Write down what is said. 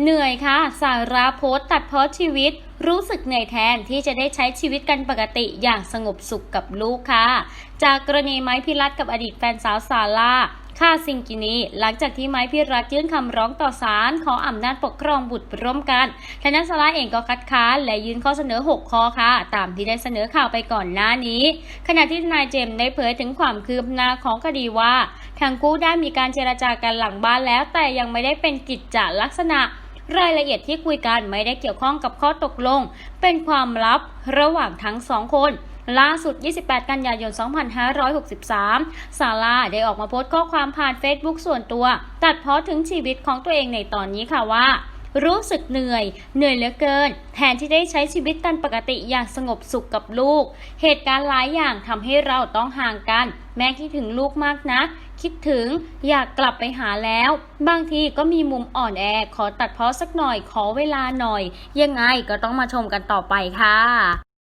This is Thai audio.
เหนื่อยค่ะ สาราโพสต์ตัดเพาะชีวิต รู้สึกเหนื่อยแทนที่จะได้ใช้ชีวิตกันปกติอย่างสงบสุขกับลูกค่ะ จากกรณีไม้พิรัตกับอดีตแฟนสาวซาร่าค่าซิงกินีหลังจากที่ไม้พิรัตยื่นคำร้องต่อศาลขออำนาจปกครองบุตรร่วมกันทนั้นซาเองก็คัดค้านและยื่นข้อเสนอ 6 ข้อค่ะ ตามที่ได้เสนอข่าวไปก่อนหน้านี้ ขณะที่นายเจมส์ได้เผยถึงความคืบหน้าของคดีว่าทั้งคู่ได้มีการเจรจากันหลังบ้านแล้ว แต่ยังไม่ได้เป็นกิจจลักษณะ รายละเอียดที่คุยกันไม่ได้เกี่ยวข้องกับข้อตกลง เป็นความลับระหว่างทั้งสองคนล่าสุด 28 กันยายน 2563 ซาร่าได้ออกมาโพสต์ข้อความผ่านเฟซบุ๊กส่วนตัว ตัดเพาะถึงชีวิตของตัวเองในตอนนี้ค่ะว่า รู้สึกเหนื่อย เหนื่อยเหลือเกิน แทนที่ได้ใช้ชีวิตกันปกติอย่างสงบสุขกับลูก เหตุการณ์หลายอย่างทำให้เราต้องห่างกัน แม่คิดถึงลูกมากนะ คิดถึงอยากกลับไปหาแล้ว บางทีก็มีมุมอ่อนแอ ขอตัดเพาะสักหน่อย ขอเวลาหน่อย ยังไงก็ต้องมาชมกันต่อไปค่ะ